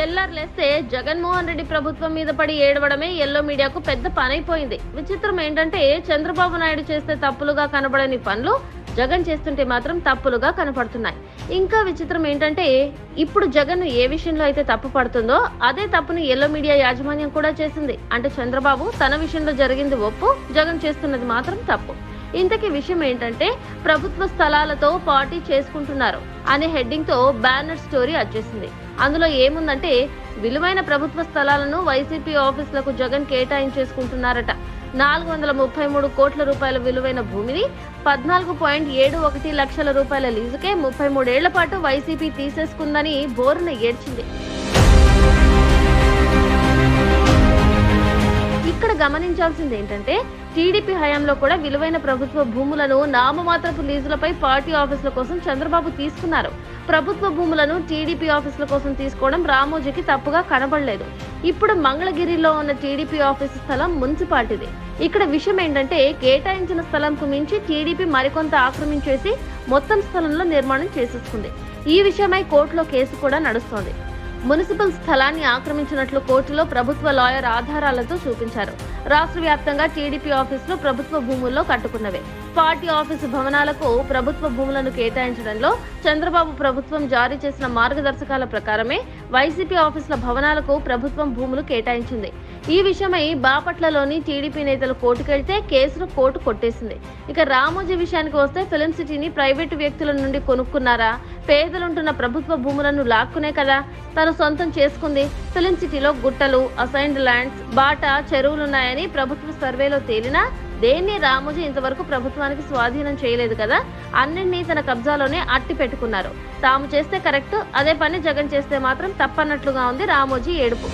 తెల్లారులేస్తే జగన్మోహన్ రెడ్డి ప్రభుత్వం మీద పడి ఏడవడమే ఎల్లో మీడియాకు పెద్ద పనైపోయింది. విచిత్రం ఏంటంటే చంద్రబాబు నాయుడు చేస్తే తప్పులుగా కనబడని పనులు జగన్ చేస్తుంటే మాత్రం తప్పులుగా కనపడుతున్నాయి. ఇంకా విచిత్రం ఏంటంటే ఇప్పుడు జగన్ ఏ విషయంలో అయితే తప్పు పడుతుందో అదే తప్పును ఎల్లో మీడియా యాజమాన్యం కూడా చేసింది. అంటే చంద్రబాబు తన విషయంలో జరిగింది ఒప్పు జగన్ చేస్తున్నది మాత్రం తప్పు. ఇంతకీ విషయం ఏంటంటే ప్రభుత్వ స్థలాలతో పార్టీ చేసుకుంటున్నారు అనే హెడ్డింగ్తో బ్యానర్ స్టోరీ వచ్చేసింది. అందులో ఏముందంటే విలువైన ప్రభుత్వ స్థలాలను వైసీపీ ఆఫీసులకు జగన్ కేటాయించేసుకుంటున్నారట. నాలుగు వందల ముప్పై మూడు కోట్ల రూపాయల విలువైన భూమిని పద్నాలుగు పాయింట్ ఏడు ఒకటి లక్షల రూపాయల లీజుకే ముప్పై మూడేళ్ళ పాటు వైసీపీ తీసేసుకుందని బోరున ఏడ్చింది. ఇక్కడ గమనించాల్సింది ఏంటంటే టీడీపీ హయాంలో కూడా విలువైన ప్రభుత్వ భూములను నామమాత్రపు లీజులపై పార్టీ ఆఫీసుల కోసం చంద్రబాబు తీసుకున్నారు. ప్రభుత్వ భూములను టీడీపీ ఆఫీసుల కోసం తీసుకోవడం రామోజీకి తప్పుగా కనబడలేదు. ఇప్పుడు మంగళగిరిలో ఉన్న టీడీపీ ఆఫీసు స్థలం మున్సిపాలిటీది. ఇక్కడ విషయం ఏంటంటే కేటాయించిన స్థలంకు మించి టీడీపీ మరికొంత ఆక్రమించేసి మొత్తం స్థలంలో నిర్మాణం చేసేసుకుంది. ఈ విషయమై కోర్టులో కేసు కూడా నడుస్తోంది. మున్సిపల్ స్థలాన్ని ఆక్రమించినట్లు కోర్టులో ప్రభుత్వ లాయర్ ఆధారాలతో చూపించారు. రాష్ట్ర వ్యాప్తంగా టీడీపీ ఆఫీసులు ప్రభుత్వ భూముల్లో కట్టుకున్నవే. పార్టీ ఆఫీసు భవనాలకు ప్రభుత్వ భూములను కేటాయించడంలో చంద్రబాబు ప్రభుత్వం జారీ చేసిన మార్గదర్శకాల ప్రకారమే వైసీపీ ఆఫీసుల భవనాలకు ప్రభుత్వం భూములు కేటాయించింది. ఈ విషయమై బాపట్లలోని టీడీపీ నేతలు కోర్టుకెళ్తే కేసును కోర్టు కొట్టేసింది. ఇక రామోజీ విషయానికి వస్తే ఫిలిం సిటీని ప్రైవేటు వ్యక్తుల నుండి కొనుక్కున్నారా? పేదలుంటున్న ప్రభుత్వ భూములను లాక్కునే కదా? తను సొంతం చేసుకుంది. ఫిలిం సిటీలో గుట్టలు అసైన్డ్ ల్యాండ్స్ బాట చెరువులున్నాయని ప్రభుత్వ సర్వేలో తేలినా దేన్ని రామోజీ ఇంతవరకు ప్రభుత్వానికి స్వాధీనం చేయలేదు కదా? అన్నింటినీ తన కబ్జాలోనే అట్టి పెట్టుకున్నారు. తాము చేస్తే కరెక్ట్ అదే పని జగన్ చేస్తే మాత్రం తప్పన్నట్లుగా ఉంది రామోజీ ఏడుపు.